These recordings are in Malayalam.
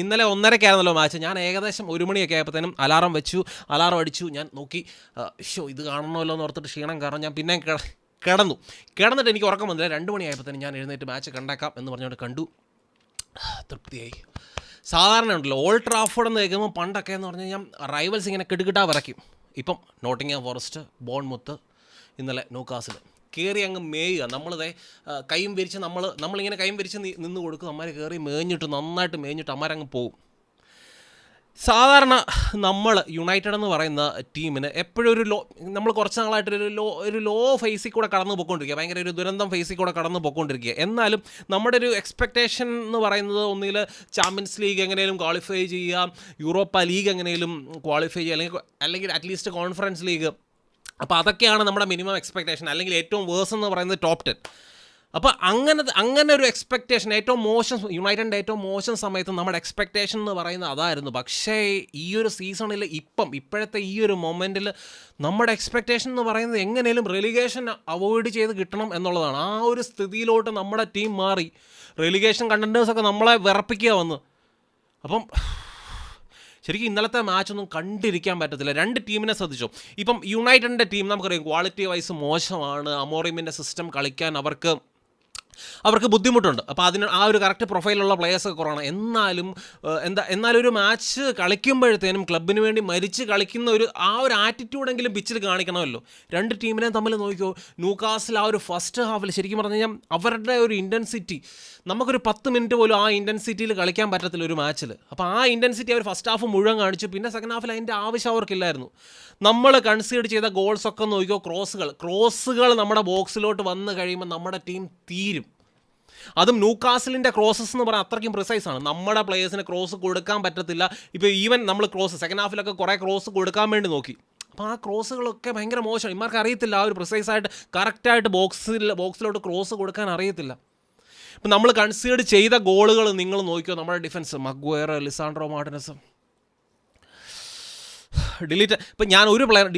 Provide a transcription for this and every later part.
ഇന്നലെ ഒന്നരക്കായിരുന്നല്ലോ മാച്ച് ഞാൻ ഏകദേശം ഒരു മണിയൊക്കെ ആയപ്പോഴത്തേനും അലാറം വെച്ചു. അലാറം അടിച്ചു. ഞാൻ നോക്കി ഷോ ഇത് കാണണമല്ലോ എന്ന് ഓർത്തിട്ട് ക്ഷീണം കാരണം ഞാൻ പിന്നെ കിടന്നു. കിടന്നിട്ട് എനിക്ക് ഉറക്കം വന്നില്ല. രണ്ട് മണിയായപ്പോഴത്തേനും ഞാൻ എഴുന്നേറ്റ് മാച്ച് കണ്ടേക്കാം എന്ന് പറഞ്ഞുകൊണ്ട് കണ്ടു. തൃപ്തിയായി. സാധാരണ ഉണ്ടല്ലോ ഓൾഡ് ട്രാഫോർഡ് എന്ന് കേൾക്കുമ്പോൾ പണ്ടൊക്കെ എന്ന് പറഞ്ഞു കഴിഞ്ഞാൽ റൈവൽസ് ഇങ്ങനെ കിടുകിട്ടാ വിറയ്ക്കും. ഇപ്പം നോട്ടിങ്ങാം ഫോറസ്റ്റ് ബോൺമുത്ത് ഇന്നലെ നൂക്കാസിൽ കയറി അങ്ങ് മേയുക. നമ്മളിതേ കൈയും വിരിച്ച് നമ്മൾ നമ്മളിങ്ങനെ കൈയും വിരിച്ച് നിന്ന് കൊടുക്കും. അമ്മമാർ കയറി മേഞ്ഞിട്ട് നന്നായിട്ട് മേഞ്ഞിട്ട് അമ്മരങ്ങ് പോകും സാധാരണ നമ്മൾ യുണൈറ്റഡ് എന്ന് പറയുന്ന ടീമിന് എപ്പോഴും ഒരു ലോ നമ്മൾ കുറച്ച് നാളായിട്ട് ഒരു ലോ ഒരു ലോ ഫേസിൽ കൂടെ കടന്നു പോയിക്കൊണ്ടിരിക്കുക. ഭയങ്കര ഒരു ദുരന്തം ഫേസിൽ കൂടെ കടന്നു പോയിക്കൊണ്ടിരിക്കുക. എന്നാലും നമ്മുടെ ഒരു എക്സ്പെക്റ്റേഷൻ എന്ന് പറയുന്നത് ഒന്നിൽ ചാമ്പ്യൻസ് ലീഗ് എങ്ങനെയും ക്വാളിഫൈ ചെയ്യുക യൂറോപ്പ ലീഗ് എങ്ങനെയും ക്വാളിഫൈ ചെയ്യുക അല്ലെങ്കിൽ അല്ലെങ്കിൽ അറ്റ്ലീസ്റ്റ് കോൺഫറൻസ് ലീഗ് അപ്പോൾ അതൊക്കെയാണ് നമ്മുടെ മിനിമം എക്സ്പെക്റ്റേഷൻ അല്ലെങ്കിൽ ഏറ്റവും വേഴ്സ് എന്ന് പറയുന്നത് ടോപ്പ് ടെൻ അപ്പോൾ അങ്ങനെ അങ്ങനെ ഒരു എക്സ്പെക്റ്റേഷൻ ഏറ്റവും മോശം യുണൈറ്റഡിന്റെ ഏറ്റവും മോശം സമയത്ത് നമ്മുടെ എക്സ്പെക്റ്റേഷൻ എന്ന് പറയുന്നത് അതായിരുന്നു. പക്ഷേ ഈ ഒരു സീസണിൽ ഇപ്പം ഇപ്പോഴത്തെ ഈ ഒരു മൊമെന്റിൽ നമ്മുടെ എക്സ്പെക്റ്റേഷൻ എന്ന് പറയുന്നത് എങ്ങനെയും റെലിഗേഷൻ അവോയ്ഡ് ചെയ്ത് കിട്ടണം എന്നുള്ളതാണ്. ആ ഒരു സ്ഥിതിയിലോട്ട് നമ്മുടെ ടീം മാറി. റെലിഗേഷൻ കണ്ടന്റേഴ്സൊക്കെ നമ്മളെ വിറപ്പിക്കുക വന്ന്. അപ്പം ശരിക്കും ഇന്നലത്തെ മാച്ചൊന്നും കണ്ടിരിക്കാൻ പറ്റത്തില്ല. രണ്ട് ടീമിനെ ശ്രദ്ധിച്ചു. ഇപ്പം യുണൈറ്റഡിന്റെ ടീം നമുക്കറിയാം ക്വാളിറ്റി വൈസ് മോശമാണ്. അമോറിമിന്റെ സിസ്റ്റം കളിക്കാൻ അവർക്ക് അവർക്ക് ബുദ്ധിമുട്ടുണ്ട്. അപ്പോൾ അതിന് ആ ഒരു കറക്റ്റ് പ്രൊഫൈലുള്ള പ്ലേയേഴ്സ് കുറവാണ്. എന്നാലും എന്താ എന്നാലും ഒരു മാച്ച് കളിക്കുമ്പോഴത്തേനും ക്ലബിന് വേണ്ടി മരിച്ച് കളിക്കുന്ന ഒരു ആ ഒരു ആറ്റിറ്റ്യൂഡെങ്കിലും പിച്ചിൽ കാണിക്കണമല്ലോ. രണ്ട് ടീമിനെയും തമ്മിൽ നോക്കിയോ ന്യൂകാസിൽ ആ ഒരു ഫസ്റ്റ് ഹാഫിൽ ശരിക്കും പറഞ്ഞു കഴിഞ്ഞാൽ അവരുടെ ഒരു ഇന്റൻസിറ്റി നമുക്കൊരു പത്ത് മിനിറ്റ് പോലും ആ ഇന്റൻസിറ്റിയിൽ കളിക്കാൻ പറ്റത്തില്ല ഒരു മാച്ചിൽ അപ്പോൾ ആ ഇന്റൻസിറ്റി അവർ ഫസ്റ്റ് ഹാഫ് മുഴുവൻ കാണിച്ചു. പിന്നെ സെക്കൻഡ് ഹാഫിൽ അതിന്റെ ആവശ്യം അവർക്കില്ലായിരുന്നു. നമ്മൾ കൺസീഡ് ചെയ്ത ഗോൾസൊക്കെ നോക്കിയോ ക്രോസുകൾ ക്രോസുകൾ നമ്മുടെ ബോക്സിലോട്ട് വന്നു കഴിയുമ്പോൾ നമ്മുടെ ടീം തീരും. അതും ന്യൂക്കാസിലിന്റെ ക്രോസസ് എന്ന് പറഞ്ഞാൽ അത്രയ്ക്കും പ്രിസൈസ് ആണ്. നമ്മുടെ പ്ലേയേഴ്സിന് ക്രോസ് കൊടുക്കാൻ പറ്റത്തില്ല. ഇപ്പോൾ ഈവൻ നമ്മൾ ക്രോസ് സെക്കൻഡ് ഹാഫിലൊക്കെ കുറേ ക്രോസ് കൊടുക്കാൻ വേണ്ടി നോക്കി. അപ്പോൾ ആ ക്രോസുകളൊക്കെ ഭയങ്കര മോശമാണ് ഇമാർക്ക് അറിയത്തില്ല. ആ ഒരു പ്രിസൈസ് ആയിട്ട് കറക്റ്റായിട്ട് ബോക്സിൽ ബോക്സിലോട്ട് ക്രോസ് കൊടുക്കാൻ അറിയത്തില്ല. ഇപ്പം നമ്മൾ കൺസീഡ് ചെയ്ത ഗോളുകൾ നിങ്ങൾ നോക്കിയോ? നമ്മുടെ defence Maguire Lisandro Martinez de Ligt ഇപ്പം ഞാൻ ഒരു പ്ലെയർ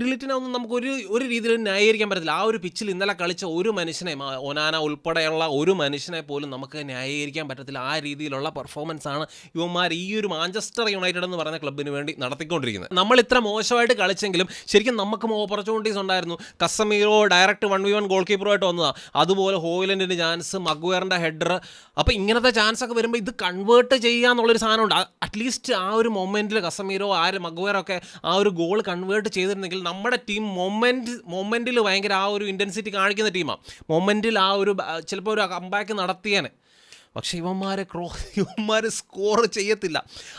ഡിലീറ്റിനെ ഒന്നും നമുക്ക് ഒരു ഒരു രീതിയിലും ന്യായീകരിക്കാൻ പറ്റത്തില്ല. ആ ഒരു പിച്ചിൽ ഇന്നലെ കളിച്ച ഒരു മനുഷ്യനെ ഒനാന ഉൾപ്പെടെയുള്ള ഒരു മനുഷ്യനെ പോലും നമുക്ക് ന്യായീകരിക്കാൻ പറ്റത്തില്ല. ആ രീതിയിലുള്ള പെർഫോമൻസ് ആണ് ഇവന്മാർ ഈ ഒരു മാഞ്ചസ്റ്റർ യുണൈറ്റഡ് എന്ന് പറയുന്ന ക്ലബിന് വേണ്ടി നടത്തിക്കൊണ്ടിരിക്കുന്നത്. നമ്മൾ ഇത്ര മോശമായിട്ട് കളിച്ചെങ്കിലും ശരിക്കും നമുക്കും ഓപ്പർച്യൂണിറ്റീസ് ഉണ്ടായിരുന്നു. Casemiro direct one v one goal കീപ്പറുമായിട്ട് വന്നതാണ് അതുപോലെ ഹോയിലൻഡിന്റെ ചാൻസ് മഗ്വയറിന്റെ ഹെഡർ അപ്പോൾ ഇങ്ങനത്തെ ചാൻസ് ഒക്കെ വരുമ്പോൾ ഇത് കൺവേർട്ട് ചെയ്യുക എന്നുള്ളൊരു സാധനമുണ്ട്. അറ്റ്ലീസ്റ്റ് ആ ഒരു മൊമെന്റിൽ കസമീറോ ആര് മഗ്വയറോ ഒക്കെ ആ ഒരു ഗോൾ കൺവേർട്ട് ചെയ്തിരുന്നെങ്കിൽ നമ്മുടെ ടീം മൊമെന്റ് മൊമെന്റിൽ ഭയങ്കര ആ ഒരു ഇന്റൻസിറ്റി കാണിക്കുന്ന ടീമാണ് മൊമെന്റിൽ ആ ഒരു ചിലപ്പോൾ ഒരു കമ്പാക്ക് നടത്തിയേനെ. പക്ഷേ ഇവന്മാരെ ക്രോ ഇവന്മാർ സ്കോർ ചെയ്യത്തില്ല.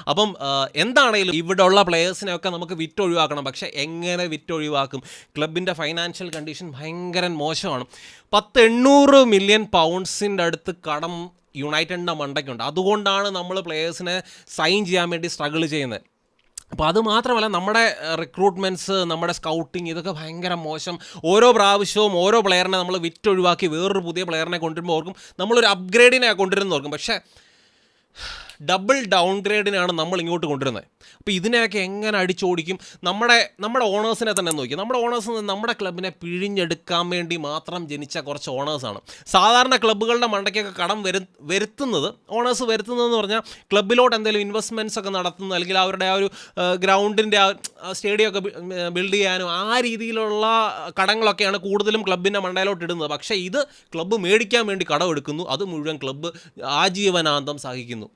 അപ്പം എന്താണെങ്കിലും ഇവിടെ ഉള്ള പ്ലെയേഴ്സിനെയൊക്കെ നമുക്ക് വിറ്റ് ഒഴിവാക്കണം പക്ഷേ എങ്ങനെ വിറ്റ് ഒഴിവാക്കും ക്ലബിന്റെ ഫൈനാൻഷ്യൽ കണ്ടീഷൻ ഭയങ്കര മോശമാണ്. പത്ത് എണ്ണൂറ് മില്യൺ പൗണ്ട്സിന്റെ അടുത്ത് കടം യുണൈറ്റഡിന്റെ മണ്ടയ്ക്കുണ്ട്. അതുകൊണ്ടാണ് നമ്മൾ പ്ലെയേഴ്സിനെ സൈൻ ചെയ്യാൻ വേണ്ടി സ്ട്രഗിൾ ചെയ്യുന്നത്. അപ്പോൾ അത് മാത്രമല്ല നമ്മുടെ റിക്രൂട്ട്മെന്റ്സ് നമ്മുടെ സ്കൗട്ടിങ് ഇതൊക്കെ ഭയങ്കര മോശം. ഓരോ പ്രാവശ്യവും ഓരോ പ്ലെയറിനെ നമ്മൾ വിറ്റൊഴിവാക്കി വേറൊരു പുതിയ പ്ലെയറിനെ കൊണ്ടുവരുമ്പോൾ ഓർക്കും നമ്മളൊരു അപ്ഗ്രേഡിനെ കൊണ്ടുവരുന്നോർക്കും. പക്ഷേ ഡബിൾ ഡൗൺ ഗ്രേഡിനാണ് നമ്മൾ ഇങ്ങോട്ട് കൊണ്ടുവരുന്നത്. അപ്പോൾ ഇതിനെയൊക്കെ എങ്ങനെ അടിച്ചോടിക്കും? നമ്മുടെ നമ്മുടെ ഓണേഴ്സിനെ തന്നെ നോക്കി നമ്മുടെ ഓണേഴ്സ് നമ്മുടെ ക്ലബിനെ പിഴിഞ്ഞെടുക്കാൻ വേണ്ടി മാത്രം ജനിച്ച കുറച്ച് ഓണേഴ്സാണ് സാധാരണ ക്ലബ്ബുകളുടെ മണ്ടയ്ക്കൊക്കെ കടം വരു വരുത്തുന്നത് ഓണേഴ്സ് വരുത്തുന്നതെന്ന് പറഞ്ഞാൽ ക്ലബിലോട്ട് എന്തെങ്കിലും ഇൻവെസ്റ്റ്മെന്റ്സ് ഒക്കെ നടത്തുന്നു അല്ലെങ്കിൽ അവരുടെ ആ ഒരു ഗ്രൗണ്ടിന്റെ ആ സ്റ്റേഡിയം ഒക്കെ ബിൽഡ് ചെയ്യാനും ആ രീതിയിലുള്ള കടങ്ങളൊക്കെയാണ് കൂടുതലും ക്ലബിന്റെ മണ്ടയിലോട്ട് ഇടുന്നത്. പക്ഷേ ഇത് ക്ലബ്ബ് മേടിക്കാൻ വേണ്ടി കടമെടുക്കുന്നു. അത് മുഴുവൻ ക്ലബ്ബ് ആജീവനാന്തം സഹിക്കുന്നു.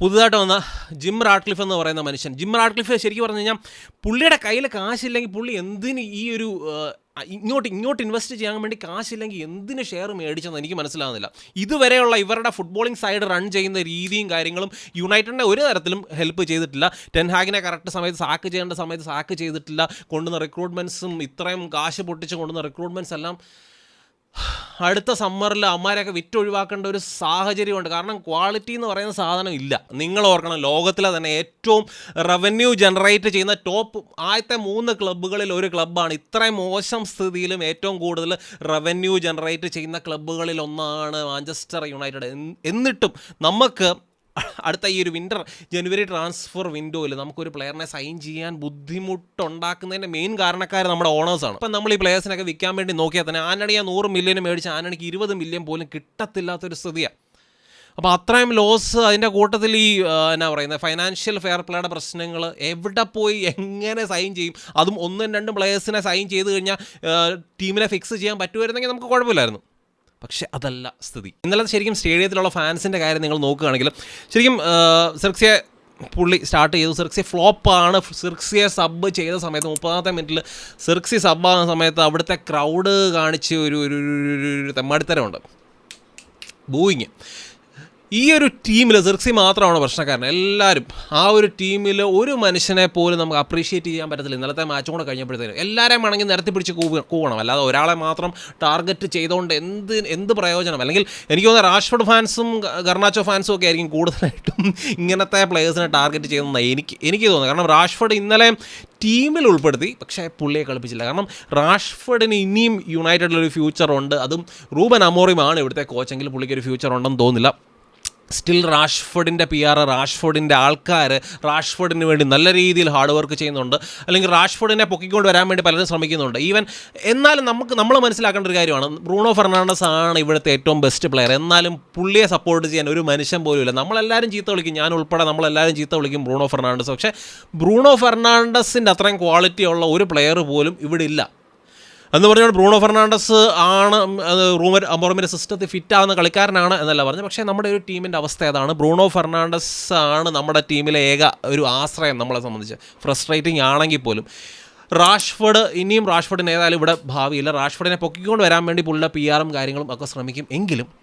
പുതുതായിട്ട് വന്ന ജിം റാഡ്ക്ലിഫ് എന്ന് പറയുന്ന മനുഷ്യൻ. ജിം റാഡ്ക്ലിഫ് ശരിക്കും പറഞ്ഞു കഴിഞ്ഞാൽ പുള്ളിയുടെ കയ്യിൽ കാശില്ലെങ്കിൽ പുള്ളി എന്തിന് ഈ ഒരു ഇങ്ങോട്ട് ഇങ്ങോട്ട് ഇൻവെസ്റ്റ് ചെയ്യാൻ വേണ്ടി കാശില്ലെങ്കിൽ എന്തിന് ഷെയർ മേടിച്ചെന്ന് എനിക്ക് മനസ്സിലാകുന്നില്ല ഇതുവരെയുള്ള ഇവരുടെ ഫുട്ബോളിംഗ് സൈഡ് റൺ ചെയ്യുന്ന രീതിയും കാര്യങ്ങളും യുണൈറ്റഡിനെ ഒരു തരത്തിലും ഹെൽപ്പ് ചെയ്തിട്ടില്ല. ടെൻഹാഗിനെ കറക്റ്റ് സമയത്ത് സാക്ക് ചെയ്യേണ്ട സമയത്ത് സാക്ക് ചെയ്തിട്ടില്ല. കൊണ്ടുവന്ന റിക്രൂട്ട്മെന്റ്സും ഇത്രയും കാശ് പൊട്ടിച്ച് കൊണ്ടുവന്ന റിക്രൂട്ട്മെന്റ്സ് എല്ലാം അടുത്ത സമ്മറിൽ അമ്മാരെയൊക്കെ വിറ്റൊഴിവാക്കേണ്ട ഒരു സാഹചര്യമുണ്ട്. കാരണം ക്വാളിറ്റി എന്ന് പറയുന്ന സാധനം ഇല്ല. നിങ്ങൾ ഓർക്കണം ലോകത്തിലെ തന്നെ ഏറ്റവും റവന്യൂ ജനറേറ്റ് ചെയ്യുന്ന ടോപ്പ് ആദ്യത്തെ മൂന്ന് ക്ലബ്ബുകളിൽ ഒരു ക്ലബ്ബാണ് ഇത്രയും മോശം സ്ഥിതിയിലും ഏറ്റവും കൂടുതൽ റവന്യൂ ജനറേറ്റ് ചെയ്യുന്ന ക്ലബ്ബുകളിൽ ഒന്നാണ് മാഞ്ചസ്റ്റർ യുണൈറ്റഡ് എന്നിട്ടും നമുക്ക് അടുത്ത ഈ ഒരു വിന്റർ ജനുവരി ട്രാൻസ്ഫർ വിൻഡോയിൽ നമുക്കൊരു പ്ലെയറിനെ സൈൻ ചെയ്യാൻ ബുദ്ധിമുട്ടുണ്ടാക്കുന്നതിന്റെ മെയിൻ കാരണക്കാർ നമ്മുടെ ഓണേഴ്സാണ് അപ്പം നമ്മൾ ഈ പ്ലെയേഴ്സിനൊക്കെ വിൽക്കാൻ വേണ്ടി നോക്കിയാൽ തന്നെ ആനണിയ നൂറ് മില്യൻ മേടിച്ച് ആനണിക്ക് ഇരുപത് മില്യൺ പോലും കിട്ടത്തില്ലാത്തൊരു സ്ഥിതിയാണ് അപ്പോൾ അത്രയും ലോസ് അതിന്റെ കൂട്ടത്തിൽ ഈ എന്നാ പറയുന്നത് ഫൈനാൻഷ്യൽ ഫെയർ പ്ലേയുടെ പ്രശ്നങ്ങൾ എവിടെ പോയി എങ്ങനെ സൈൻ ചെയ്യും അതും ഒന്നും രണ്ടും പ്ലേയേഴ്സിനെ സൈൻ ചെയ്ത് കഴിഞ്ഞാൽ ടീമിനെ ഫിക്സ് ചെയ്യാൻ പറ്റുമായിരുന്നെങ്കിൽ നമുക്ക് കുഴപ്പമില്ലായിരുന്നു. പക്ഷെ അതല്ല സ്ഥിതി. ഇന്നലെ ശരിക്കും സ്റ്റേഡിയത്തിലുള്ള ഫാൻസിന്റെ കാര്യം നിങ്ങൾ നോക്കുകയാണെങ്കിൽ ശരിക്കും സെർക്സിയെ പുള്ളി സ്റ്റാർട്ട് ചെയ്തു. സിർക്സി ഫ്ലോപ്പാണ്. സിർക്സിയെ സബ് ചെയ്ത സമയത്ത് മുപ്പതാമത്തെ മിനിറ്റിൽ സിർക്സി സബ്ബാകുന്ന സമയത്ത് അവിടുത്തെ ക്രൗഡ് കാണിച്ച് ഒരു- ഒരു തെമ്മാടിത്തരമുണ്ട്. ബൂയിങ്. ഈ ഒരു ടീമിൽ സിർക്സി മാത്രമാണ് പ്രശ്നക്കാരൻ? എല്ലാവരും ആ ഒരു ടീമിൽ ഒരു മനുഷ്യനെ പോലും നമുക്ക് അപ്രീഷിയേറ്റ് ചെയ്യാൻ പറ്റത്തില്ല. ഇന്നലത്തെ മാച്ചും കൂടെ കഴിഞ്ഞപ്പോഴത്തേനും. എല്ലാവരെയും വേണമെങ്കിൽ നിരത്തി പിടിച്ച് കൂവ കൂവണം. അല്ലാതെ ഒരാളെ മാത്രം ടാർഗറ്റ് ചെയ്തുകൊണ്ട് എന്ത് എന്ത് പ്രയോജനം? അല്ലെങ്കിൽ എനിക്ക് തോന്നുന്നത് റാഷ്ഫോർഡ് ഫാൻസും ഗർണാച്ചോ ഫാൻസും ഒക്കെ ആയിരിക്കും കൂടുതലായിട്ടും ഇങ്ങനത്തെ പ്ലേയേഴ്സിനെ ടാർഗറ്റ് ചെയ്യുന്ന എനിക്ക് എനിക്ക് തോന്നുന്നത്. കാരണം റാഷ്ഫോർഡ് ഇന്നലെ ടീമിൽ ഉൾപ്പെടുത്തി പക്ഷേ പുള്ളിയെ കളിപ്പിച്ചില്ല. കാരണം റാഷ്ഫോർഡിന് ഇനിയും യുണൈറ്റഡിലൊരു ഫ്യൂച്ചർ ഉണ്ട്. അതും റൂബൻ അമോറിയുമാണ് ഇവിടുത്തെ കോച്ചെങ്കിൽ പുള്ളിക്ക് ഒരു ഫ്യൂച്ചർ ഉണ്ടെന്ന് തോന്നുന്നില്ല. സ്റ്റിൽ റാഷ്ഫോർഡിന്റെ പി ആർ റാഷ്ഫോർഡിന്റെ ആൾക്കാർ റാഷ്ഫോർഡിന് വേണ്ടി നല്ല രീതിയിൽ ഹാർഡ് വർക്ക് ചെയ്യുന്നുണ്ട്. അല്ലെങ്കിൽ റാഷ്ഫോർഡിനെ പൊക്കിക്കൊണ്ട് വരാൻ വേണ്ടി പലരും ശ്രമിക്കുന്നുണ്ട്. ഈവൻ എന്നാലും നമുക്ക് നമ്മൾ മനസ്സിലാക്കേണ്ട ഒരു കാര്യമാണ്. ബ്രൂണോ ഫെർണാണ്ടസ് ആണ് ഇവിടുത്തെ ഏറ്റവും ബെസ്റ്റ് പ്ലെയർ എന്നാലും പുള്ളിയെ സപ്പോർട്ട് ചെയ്യാൻ ഒരു മനുഷ്യൻ പോലും ഇല്ല. നമ്മളെല്ലാവരും ചീത്ത വിളിക്കും. ഞാൻ ഉൾപ്പെടെ നമ്മളെല്ലാവരും ചീത്ത വിളിക്കും ബ്രൂണോ ഫെർണാണ്ടസ് പക്ഷേ ബ്രൂണോ ഫെർണാണ്ടസിന്റെ അത്രയും ക്വാളിറ്റി ഉള്ള ഒരു പ്ലെയർ പോലും ഇവിടെ ഇല്ല. എന്ന് പറഞ്ഞാൽ ബ്രൂണോ ഫെർണാണ്ടസ് ആണ് റൂമർ അമോറമിന്റെ സിസ്റ്റത്തിൽ ഫിറ്റ് ആവുന്ന കളിക്കാരനാണ് എന്നല്ല പറഞ്ഞത്. പക്ഷേ നമ്മുടെ ഒരു ടീമിന്റെ അവസ്ഥ അതാണ് ബ്രൂണോ ഫെർണാണ്ടസ് ആണ് നമ്മുടെ ടീമിലെ ഏക ഒരു ആശ്രയം നമ്മളെ സംബന്ധിച്ച്. ഫ്രസ്ട്രേറ്റിംഗ് ആണെങ്കിൽ പോലും. റാഷ്ഫോർഡ് ഇനിയും റാഷ്ഫോർഡിന് ഏതായാലും ഇവിടെ ഭാവിയില്ല. റാഷ്ഫോർഡിനെ പൊക്കിക്കൊണ്ട് വരാൻ വേണ്ടി പുള്ളിയുടെ പി ആറും കാര്യങ്ങളും ഒക്കെ ശ്രമിക്കും. എങ്കിലും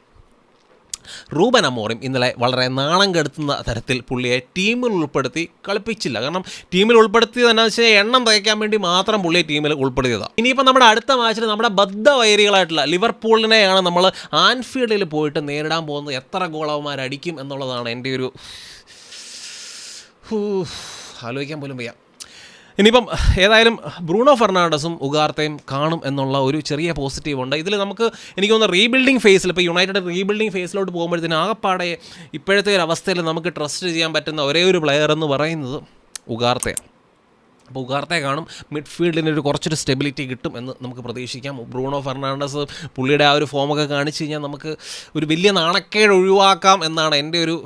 റൂബൻ അമോറിം ഇന്നലെ വളരെ നാണം കെടുത്തുന്ന തരത്തിൽ പുള്ളിയെ ടീമിൽ ഉൾപ്പെടുത്തി കളിപ്പിച്ചില്ല. കാരണം ടീമിൽ ഉൾപ്പെടുത്തിയത് തന്നെ വെച്ചാൽ എണ്ണം തയ്ക്കാൻ വേണ്ടി മാത്രം പുള്ളിയെ ടീമിൽ ഉൾപ്പെടുത്തിയതാണ് ഇനിയിപ്പോൾ നമ്മുടെ അടുത്ത മാച്ചിൽ നമ്മുടെ ബദ്ധവൈരികളായിട്ടുള്ള ലിവർപൂളിനെയാണ് നമ്മൾ ആൻഫീൽഡിൽ പോയിട്ട് നേരിടാൻ പോകുന്നത്. എത്ര ഗോളവന്മാരടിക്കും എന്നുള്ളതാണ് എന്റെ ഒരു ആലോചിക്കാൻ പോലും വയ്യ. ഇനിയിപ്പം ഏതായാലും ബ്രൂണോ ഫെർണാണ്ടസും ഉഗാർത്തയും കാണും എന്നുള്ള ഒരു ചെറിയ പോസിറ്റീവ് ഉണ്ട്. ഇതിൽ നമുക്ക് എനിക്ക് തോന്നുന്നു റീബിൽഡിംഗ് ഫേസിൽ ഇപ്പോൾ യുണൈറ്റഡ് റീബിൽഡിംഗ് ഫേസിലോട്ട് പോകുമ്പോഴത്തേന് ആകപ്പാടെ ഇപ്പോഴത്തെ ഒരു അവസ്ഥയിൽ നമുക്ക് ട്രസ്റ്റ് ചെയ്യാൻ പറ്റുന്ന ഒരേ ഒരു പ്ലെയർ എന്ന് പറയുന്നത് ഉഗാർത്തയാണ്. അപ്പോൾ ഉഗാർത്തെ കാണും. മിഡ്ഫീൽഡിന് ഒരു കുറച്ചൊരു സ്റ്റെബിലിറ്റി കിട്ടും എന്ന് നമുക്ക് പ്രതീക്ഷിക്കാം. ബ്രൂണോ ഫെർണാണ്ടസ് പുള്ളിയുടെ ആ ഒരു ഫോമൊക്കെ കാണിച്ചു കഴിഞ്ഞാൽ നമുക്ക് ഒരു വലിയ നാണക്കേട് ഒഴിവാക്കാം എന്നാണ് എന്റെ ഒരു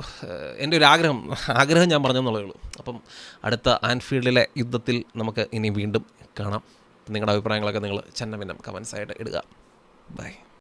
എന്റെ ഒരു ആഗ്രഹം. ആഗ്രഹം ഞാൻ പറഞ്ഞെന്നുള്ളേ ഉള്ളൂ. അപ്പം അടുത്ത ആൻഫീൽഡിലെ യുദ്ധത്തിൽ നമുക്ക് ഇനി വീണ്ടും കാണാം. നിങ്ങളുടെ അഭിപ്രായങ്ങളൊക്കെ നിങ്ങൾ ചെന്നമിന്നം കമൻസായിട്ട് ഇടുക. ബൈ